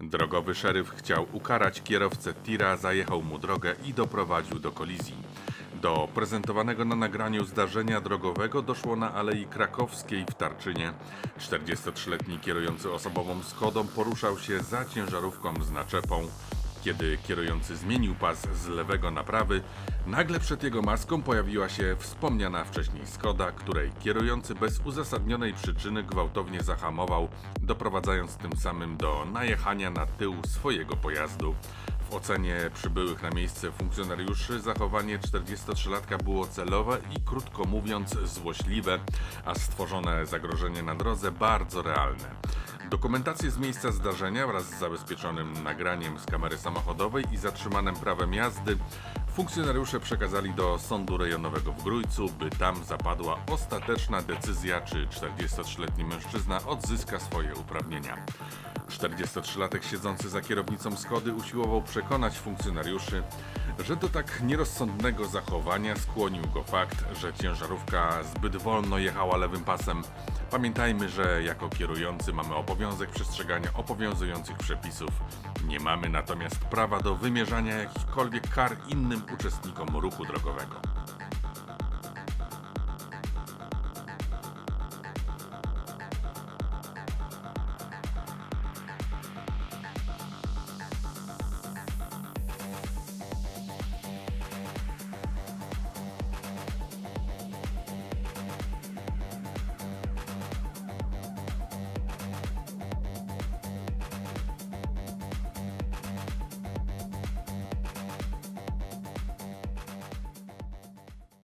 Drogowy szeryf chciał ukarać kierowcę tira, zajechał mu drogę i doprowadził do kolizji. Do prezentowanego na nagraniu zdarzenia drogowego doszło na Alei Krakowskiej w Tarczynie. 43-letni kierujący osobową Skodą poruszał się za ciężarówką z naczepą. Kiedy kierujący zmienił pas z lewego na prawy, nagle przed jego maską pojawiła się wspomniana wcześniej Skoda, której kierujący bez uzasadnionej przyczyny gwałtownie zahamował, doprowadzając tym samym do najechania na tył swojego pojazdu. W ocenie przybyłych na miejsce funkcjonariuszy zachowanie 43-latka było celowe i krótko mówiąc złośliwe, a stworzone zagrożenie na drodze bardzo realne. Dokumentację z miejsca zdarzenia wraz z zabezpieczonym nagraniem z kamery samochodowej i zatrzymanym prawem jazdy funkcjonariusze przekazali do Sądu Rejonowego w Grójcu, by tam zapadła ostateczna decyzja, czy 43-letni mężczyzna odzyska swoje uprawnienia. 43-latek siedzący za kierownicą Skody usiłował przekonać funkcjonariuszy, że do tak nierozsądnego zachowania skłonił go fakt, że ciężarówka zbyt wolno jechała lewym pasem. Pamiętajmy, że jako kierujący mamy obowiązek przestrzegania obowiązujących przepisów. Nie mamy natomiast prawa do wymierzania jakichkolwiek kar innym uczestnikom ruchu drogowego.